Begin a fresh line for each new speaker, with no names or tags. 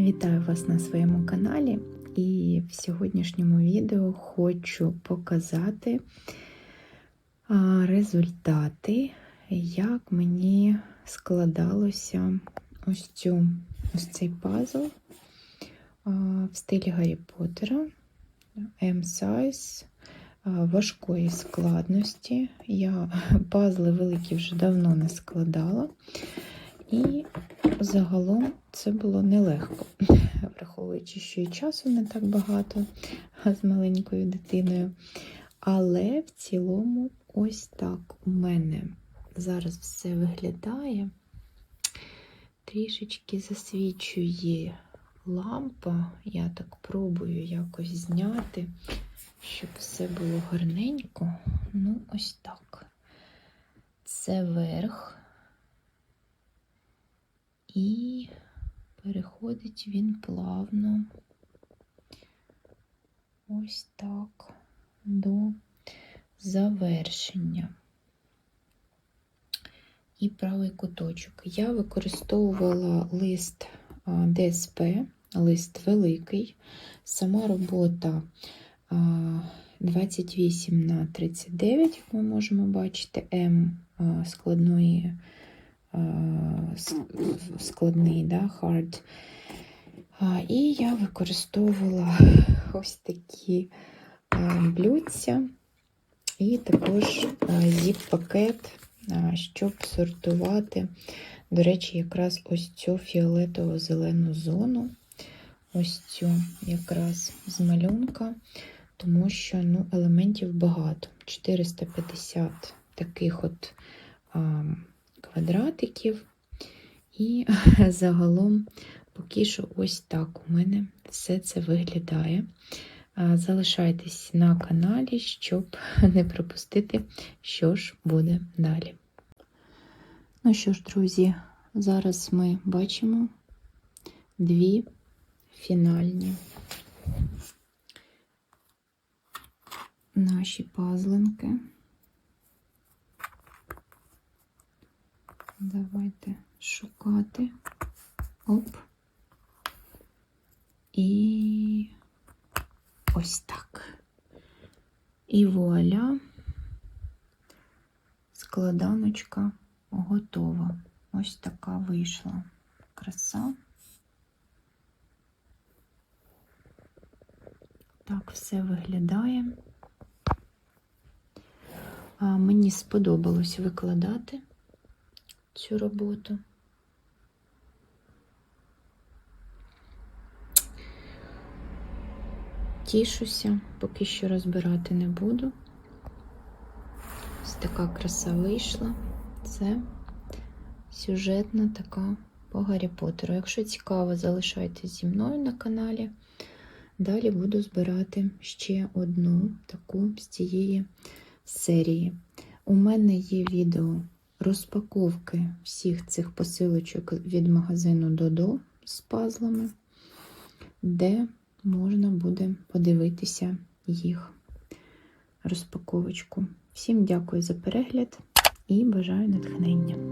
Вітаю вас на своєму каналі, і в сьогоднішньому відео хочу показати результати, як мені складалося ось, цю, ось цей пазл в стилі Гаррі Поттера M-Size важкої складності. Я пазли великі вже давно не складала. І загалом це було нелегко, враховуючи, що і часу не так багато з маленькою дитиною. Але в цілому, ось так у мене зараз все виглядає. Трішечки засвічує лампа. Я так пробую якось зняти, щоб все було гарненько. Ну, ось так. Це верх. І переходить він плавно ось так до завершення. І правий куточок. Я використовувала лист ДСП, лист великий, сама робота 28 на 39, як ми можемо бачити, М складної складний, да, hard. І я використовувала ось такі блюдця і також зіп-пакет, щоб сортувати, до речі, якраз ось цю фіолетово-зелену зону, ось цю якраз з малюнка, тому що ну, елементів багато. 450 таких от квадратиків. І загалом, поки що, ось так у мене все це виглядає. Залишайтесь на каналі, щоб не пропустити, що ж буде далі. Ну що ж, друзі, зараз ми бачимо дві фінальні наші пазлинки. Давайте шукати. Оп. І ось так. І вуаля, складаночка готова. Ось така вийшла краса. Так все виглядає. Мені сподобалось викладати цю роботу. Тішуся, поки що розбирати не буду. Ось така краса вийшла. Це сюжетна така по Гаррі Поттеру. Якщо цікаво, залишайтесь зі мною на каналі. Далі буду збирати ще одну таку з цієї серії. У мене є відео розпаковки всіх цих посилочок від магазину Додо з пазлами, де можна буде подивитися їх розпаковочку. Всім дякую за перегляд і бажаю натхнення.